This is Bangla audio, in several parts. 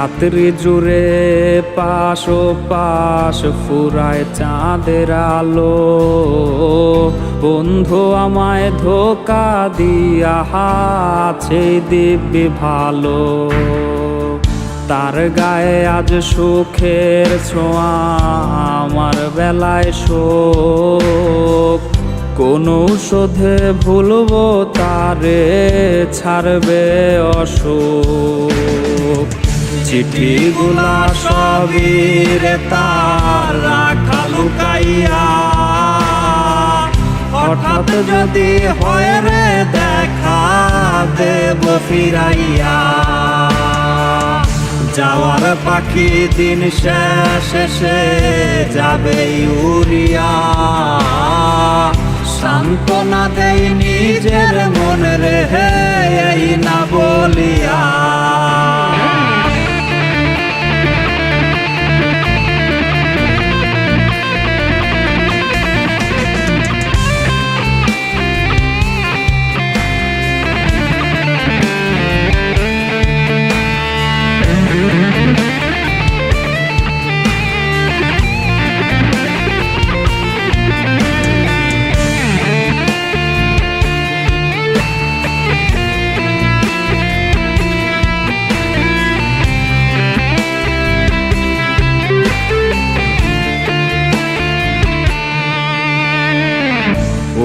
রাত্রি জুড়ে পাশ ও পাশ ফুরায় চাঁদের আলো। বন্ধু আমায় ধোকা দিয়া আছে দিব্যি ভালো। তার গায়ে আজ সুখের ছোঁয়া, আমার বেলায় শোক। কোন শোধে ভুলবো তারে, ছাড়বে অশোক চিঠিগুলা সবই রে তার রাখা লুকাইয়া হঠাৎ যদি হয় রে দেখা দেব ফিরাইয়া। যাওয়ার পাখি দিন শেষে যাবে উড়িয়া সান্ত্বনা দেই নিজের মন রে এই না বলিয়া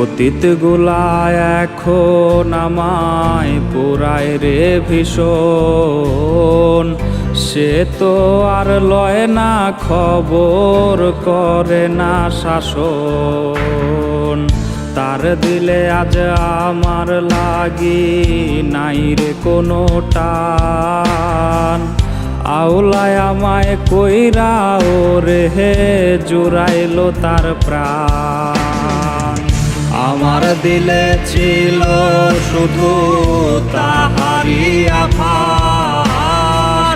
অতীত গুলায় এখন আমায় পুরায় রে ভীষণ। সে তো আর লয় না, খবর করে না শাসন। তার দিলে আজ আমার লাগি নাই রে কোনো টান। আওলায় আমায় কইরা ওরে হে জুড়াইলো তার প্রাণ। আমার দিলে ছিল শুধু তাহারি আমার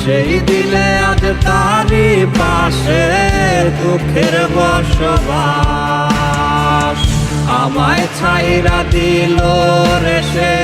সেই দিলে আজ তারি পাশে দুঃখের বসবাস। আমায় ছাইরা দিল রে সে